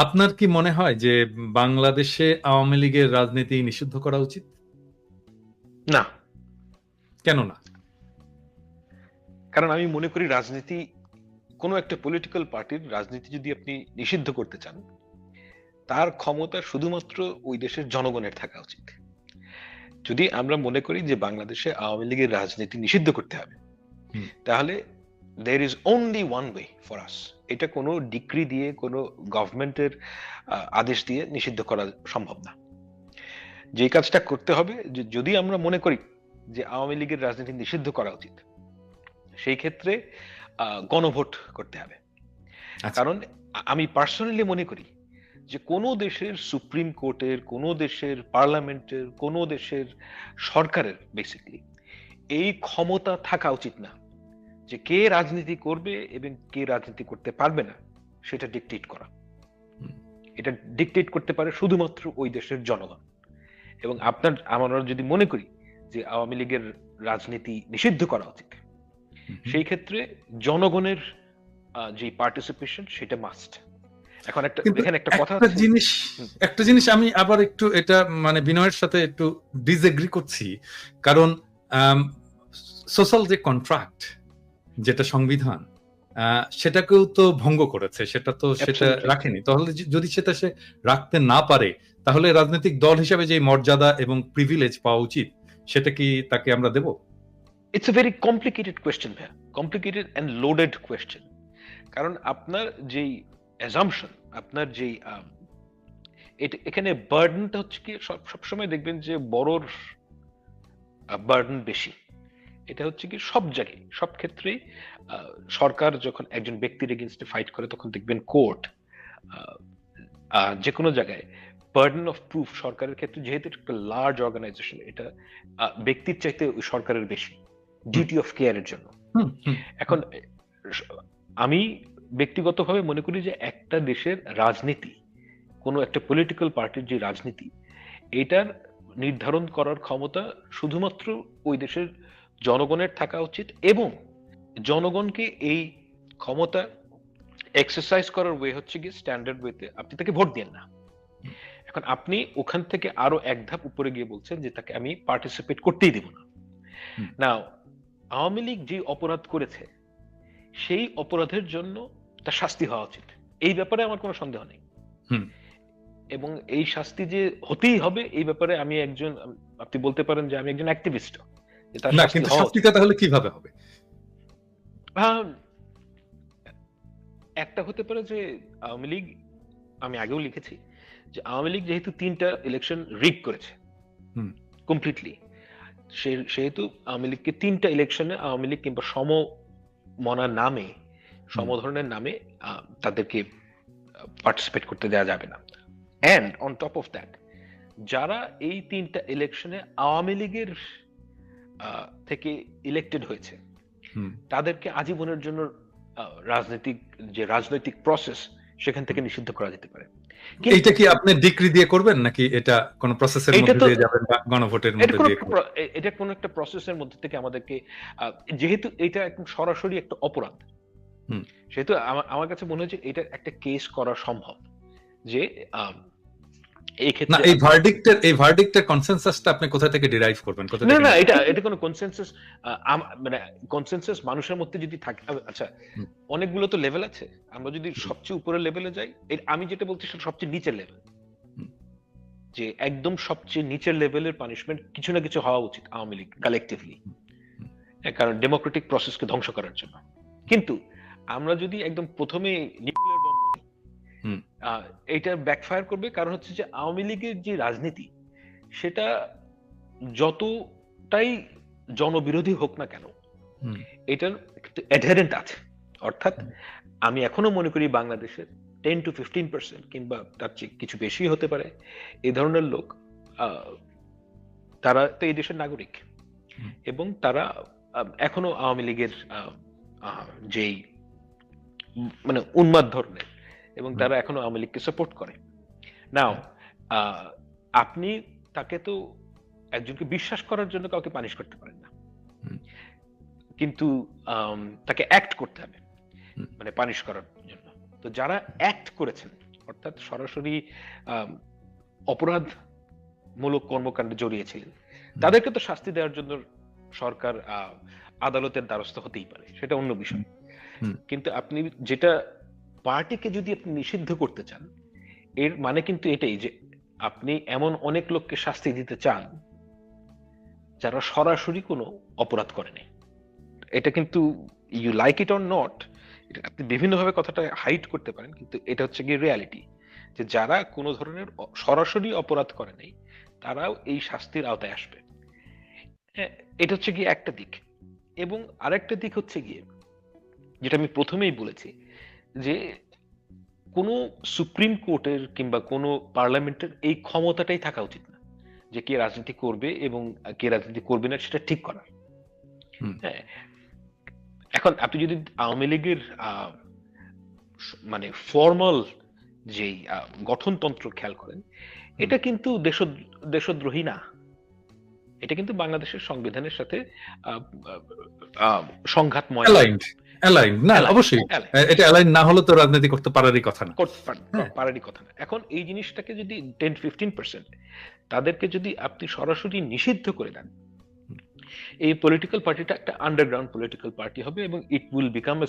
আপনার কি মনে হয় যে বাংলাদেশে আওয়ামী লীগের রাজনীতি নিষিদ্ধ করা উচিত? না। কেন না? কারণ আমি মনে করি রাজনীতি কোনো একটা পলিটিক্যাল পার্টির রাজনীতি যদি আপনি নিষিদ্ধ করতে চান তার ক্ষমতা শুধুমাত্র ওই দেশের জনগণের থাকা উচিত। যদি আমরা মনে করি যে বাংলাদেশে আওয়ামী লীগের রাজনীতি নিষিদ্ধ করতে হবে তাহলে there is only one way for us এটা কোনো ডিক্রি দিয়ে কোনো গভর্নমেন্টের আদেশ দিয়ে নিষিদ্ধ করা সম্ভব না। যে কাজটা করতে হবে যে যদি আমরা মনে করি যে আওয়ামী লীগের রাজনীতি নিষিদ্ধ করা উচিত সেই ক্ষেত্রে গণভোট করতে হবে। আচ্ছা। কারণ আমি পার্সোনালি মনে করি যে কোনো দেশের সুপ্রিম কোর্টের কোনো দেশের পার্লামেন্টের কোনো দেশের সরকারের বেসিকলি এই ক্ষমতা থাকা উচিত না। যে কে রাজনীতি করবে এবং কে রাজনীতি করতে পারবে না সেটা ডিকটেট করা। এটা ডিকটেট করতে পারে শুধুমাত্র ওই দেশের জনগণ। এবং আপনার আমরা যদি মনে করি যে আওয়ামী লীগের রাজনীতি নিষিদ্ধ করা উচিত সেই ক্ষেত্রে জনগণের আহ, যে পার্টিসিপেশন সেটা মাস্ট এখন একটা কিন্তু এখানে একটা কথা একটা জিনিস একটা জিনিস আমি আবার একটু এটা মানে বিনয়ের সাথে একটু ডিসএগ্রি করছি। কারণ সোশ্যাল যে কন্ট্রাক্ট যেটা সংবিধান সেটাকেও তো ভঙ্গ করেছে সেটা তো সেটা রাখেনি। তাহলে যদি সেটা সে রাখতে না পারে তাহলে রাজনৈতিক দল হিসাবে যে মর্যাদা এবং প্রিভিলেজ পাওয়া উচিত সেটা কি তাকে আমরা দেব? It's a very complicated question ভাইয়া। কমপ্লিকেটেড অ্যান্ড লোডেড কোয়েশ্চেন কারণ আপনার যেই অ্যাজাম্পশন আপনার যেই এখানে বার্ডেনটা হচ্ছে কি সব সবসময় দেখবেন যে বড়র বার্ডেন বেশি। এটা হচ্ছে কি সব জায়গায় সব ক্ষেত্রেই সরকার যখন একজন ব্যক্তির এগেনস্টে ফাইট করে তখন দেখবেন কোর্ট যে কোনো জায়গায় বার্ডেন অফ প্রুফ সরকারের ক্ষেত্রে যেহেতু একটা লার্জ অর্গানাইজেশন এটা ব্যক্তির চাইতে ওই সরকারের বেশি ডিউটি অফ কেয়ারের জন্য। এখন আমি ব্যক্তিগতভাবে মনে করি যে একটা দেশের রাজনীতি কোনো একটা পলিটিক্যাল পার্টির যে রাজনীতি এটার নির্ধারণ করার ক্ষমতা শুধুমাত্র ওই দেশের জনগণের থাকা উচিত এবং জনগণকে এই ক্ষমতা এক্সারসাইজ করার ওয়ে হচ্ছে কি স্ট্যান্ডার্ড ওয়েতে আপনি তাকে ভোট দেন না। এখন আপনি ওখান থেকে আরও এক ধাপ উপরে গিয়ে বলছেন যে তাকে আমি পার্টিসিপেট করতেই দেব না। না আওয়ামী লীগ যে অপরাধ করেছে সেই অপরাধের জন্য তার শাস্তি হওয়া উচিত। এই ব্যাপারে আমার কোনো সন্দেহ নেই। এবং এই শাস্তি যে হতেই হবে এই ব্যাপারে আমি একজন আপনি বলতে পারেন যে আমি একজন অ্যাক্টিভিস্ট না কিন্তু উচিত। তাহলে কীভাবে হবে? একটা হতে পারে যে আওয়ামী লীগ আমি আগেও লিখেছি যে আওয়ামী লীগ যেহেতু তিনটা ইলেকশন রিগ করেছে কমপ্লিটলি সেহেতু আওয়ামী লীগকে তিনটা ইলেকশনে আওয়ামী লীগ কিংবা সমমনার নামে সমধরনের নামে তাদেরকে পার্টিসিপেট করতে দেওয়া যাবে না। And on top of that যারা এই তিনটা ইলেকশনে আওয়ামী লীগের থেকে ইলেক্টেড হয়েছে। তাদেরকে আজীবনের জন্য রাজনৈতিক যে রাজনৈতিক প্রসেস সেখান থেকে নিষিদ্ধ করা যেতে পারে। এইটা কি আপনি ডিক্রি দিয়ে করবেন নাকি এটা কোন প্রসেসের মধ্যে দিয়ে যাবেন বা গণভোটের মধ্যে দিয়ে এটা কোনো একটা প্রসেসের মধ্যে থেকে আমাদেরকে যেহেতু এটা একদম সরাসরি একটা অপরাধ হুম। সেহেতু আমার কাছে মনে হচ্ছে এটা একটা কেস করা সম্ভব। যে না এই ভার্ডিক্টের এই ভার্ডিক্টের কনসেনসাসটা আপনি কোথা থেকে ডিরাইভ করবেন? কোথা থেকে না এটা এটা কোনো কনসেনসাস মানে কনসেনসাস মানুষের মধ্যে যদি থাকে আচ্ছা অনেকগুলো তো লেভেল আছে। আমরা যদি সবচেয়ে উপরের লেভেলে যাই আমি যেটা বলছি সেটা সবচেয়ে নিচের লেভেল যে একদম সবচেয়ে নিচের লেভেলের পানিশমেন্ট কিছু না কিছু হওয়া উচিত আওয়ামী লীগ কালেকটিভলি কারণ ডেমোক্রেটিক প্রসেসকে ধ্বংস করার জন্য। কিন্তু আমরা যদি একদম প্রথমে নিউক্লিয়ার। এটা ব্যাকফায়ার করবে। কারণ হচ্ছে যে আওয়ামী লীগের যে রাজনীতি সেটা যতটাই জনবিরোধী হোক না কেন। এটার অ্যাডারেন্ট আছে। অর্থাৎ আমি এখনও মনে করি বাংলাদেশের টেন টু ফিফটিন পার্সেন্ট কিংবা তার চেয়ে কিছু বেশি হতে পারে এই ধরনের লোক আহ, তারা তো এই দেশের নাগরিক এবং তারা এখনও আওয়ামী লীগের যেই মানে উন্মাদ ধরনের এবং তারা এখনও আওয়ামী লীগকে সাপোর্ট করে। নাও আপনি তাকে তো একজনকে বিশ্বাস করার জন্য কাউকে পানিশ করতে পারেন না। কিন্তু তাকে অ্যাক্ট করতে হবে। মানে পানিশ করার জন্য। তো যারা অ্যাক্ট করেছেন অর্থাৎ সরাসরি আম, অপরাধমূলক কর্মকাণ্ডে জড়িয়েছিলেন তাদেরকে তো শাস্তি দেওয়ার জন্য সরকার আহ, আদালতের দ্বারস্থ হতেই পারে। সেটা অন্য বিষয়। কিন্তু আপনি যেটা পার্টিকে যদি আপনি নিষিদ্ধ করতে চান, এর মানে কিন্তু এটাই যে আপনি এমন অনেক লোককে শাস্তি দিতে চান, যারা সরাসরি কোনো অপরাধ করেনি এটা কিন্তু you like it or not আপনি বিভিন্নভাবে কথাটা হাইট করতে পারেন, কিন্তু এটা হচ্ছে গিয়ে রিয়ালিটি যে যারা কোনো ধরনের সরাসরি অপরাধ করে নাই, তারাও এই শাস্তির আওতায় আসবে। এটা হচ্ছে গিয়ে একটা দিক। এবং আরেকটা দিক হচ্ছে গিয়ে, যেটা আমি প্রথমেই বলেছি যে কোনো সুপ্রিম কোর্টের কিংবা কোনো পার্লামেন্টের এই ক্ষমতাটাই থাকা উচিত না। যে কে রাজনীতি করবে এবং কে রাজনীতি করবে না সেটা ঠিক করার হ্যাঁ এখন আপনি যদি আওয়ামী লীগের মানে ফর্মাল যেই গঠনতন্ত্র খেয়াল করেন এটা কিন্তু দেশ দেশদ্রোহী না। এটা কিন্তু বাংলাদেশের সংবিধানের সাথে সংঘাতময়। অ্যালাইন্ড না অবশ্যই। এটা অ্যালাইন না হলে তো রাজনীতি করতে পারারই কথা না। করতে হ্যাঁ। পারারই কথা না। এখন এই জিনিসটাকে যদি টেন ফিফটিন পার্সেন্ট তাদেরকে যদি আপনি সরাসরি নিষিদ্ধ করে দেন এই পলিটিক্যাল পার্টিটা একটা আন্ডারগ্রাউন্ড পলিটিক্যাল পার্টি হবে এবং ইট উইল বিকাম এ